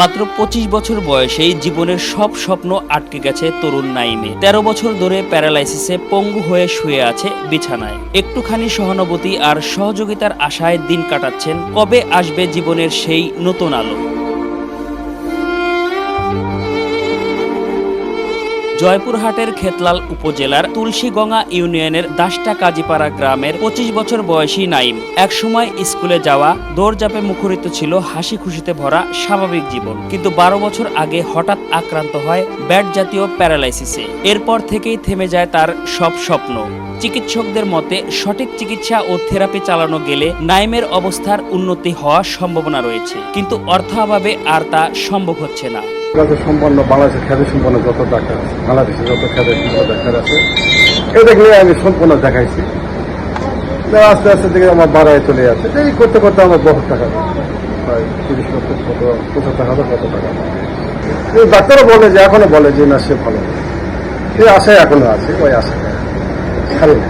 মাত্র পঁচিশ বছর বয়সেই জীবনের সব স্বপ্ন আটকে গেছে তরুণ নাইমে। তেরো বছর ধরে প্যারালাইসিসে পঙ্গু হয়ে শুয়ে আছে বিছানায়। একটুখানি সহানুভূতি আর সহযোগিতার আশায় দিন কাটাচ্ছেন কবে আসবে জীবনের সেই নতুন আলো। জয়পুরহাটের খেতলাল উপজেলার তুলসীগঙ্গা ইউনিয়নের দাসটা কাজীপাড়া গ্রামের পঁচিশ বছর বয়সী নাইম। একসময় স্কুলে যাওয়া দৌড়জাপে মুখরিত ছিল হাসি খুশিতে ভরা স্বাভাবিক জীবন। কিন্তু বারো বছর আগে হঠাৎ আক্রান্ত হয় ব্যাট জাতীয় প্যারালাইসিসে। এরপর থেকেই থেমে যায় তার সব স্বপ্ন। চিকিৎসকদের মতে, সঠিক চিকিৎসা ও থেরাপি চালানো গেলে নাইমের অবস্থার উন্নতি হওয়ার সম্ভাবনা রয়েছে। কিন্তু অর্থাভাবে আর তা সম্ভব হচ্ছে না। কাছে সম্পন্ন, বাংলাদেশের খ্যাতি সম্পন্ন যত ডাক্তার আছে, বাংলাদেশে যত খ্যাতি সম্পন্ন ডাক্তার আছে এদেরকে নিয়ে আমি সম্পূর্ণ দেখাইছি। আস্তে আস্তে দেখে আমার বাড়ায় চলে যাচ্ছে এই করতে করতে আমার বহুত টাকা। প্রায় তিরিশ লক্ষ, কত, পঁচাত্তর হাজার কত টাকা কিন্তু ডাক্তারও বলে যে, এখনও বলে যে, না, সে ভালো সেই আশায় এখনও আছে, ওই আশায়। ছাড়ি না।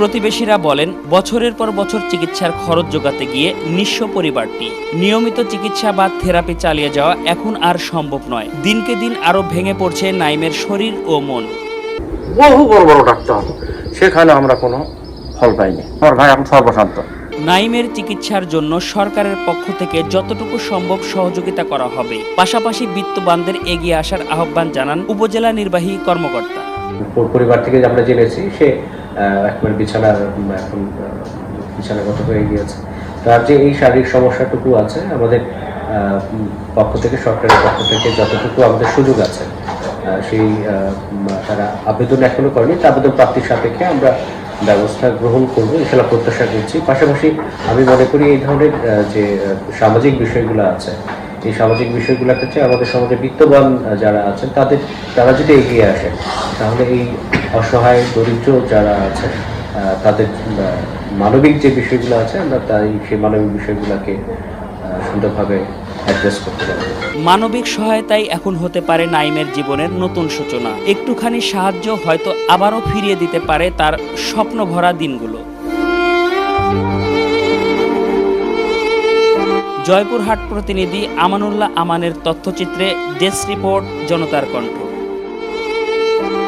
প্রতিবেশীরা বলেন বছরের পর বছর চিকিৎসার খরচ যোগাতে গিয়ে নিঃস্ব পরিবারটি। নিয়মিত চিকিৎসা বা থেরাপি চালিয়ে যাওয়া এখন আর সম্ভব নয়। দিনকে দিন আরও ভেঙে পড়ছে নাইমের শরীর ও মন। বহু বড় বড় ডাক্তার সেখানে আমরা কোনো ফল পাইনি। আমার ভাই এখন সর্বশান্ত। নাইমের চিকিৎসার জন্য সরকারের পক্ষ থেকে যতটুকু সম্ভব সহযোগিতা করা হবে। পাশাপাশি বিত্তবানদের এগিয়ে আসার আহ্বান জানান উপজেলা নির্বাহী কর্মকর্তা। পরিবার থেকে আমরা জেনেছি সে একবার বিছানার এখন বিছানাগত হয়ে গিয়েছে। তার যে এই শারীরিক সমস্যাটুকু আছে, আমাদের পক্ষ থেকে, সরকারের পক্ষ থেকে যতটুকু আমাদের সুযোগ আছে সেই তারা আবেদন এখনও করেনি। তা আবেদন প্রাপ্তির সাপেক্ষে আমরা ব্যবস্থা গ্রহণ করব, ইনশাল্লাহ প্রত্যাশা করছি। পাশাপাশি আমি মনে করি এই ধরনের যে, সামাজিক বিষয়গুলো আছে, এই সামাজিক বিষয়গুলোর ক্ষেত্রে আমাদের সমাজে বিত্তবান যারা আছেন, তাদের, তারা যদি এগিয়ে আসেন, তাহলে এই অসহায়, দরিদ্র যারা আছে তাদের মানবিক যে বিষয়গুলো আছে, আমরা তাই সেই মানবিক বিষয়গুলোকে সুন্দরভাবে করতে মানবিক সহায়তাই এখন হতে পারে নাইমের জীবনের নতুন সূচনা। একটুখানি সাহায্য হয়তো আবারও ফিরিয়ে দিতে পারে তার স্বপ্ন ভরা দিনগুলো। জয়পুরহাট প্রতিনিধি আমানুল্লাহ আমানের তথ্যচিত্রে ডেস্ক রিপোর্ট, জনতার কণ্ঠ।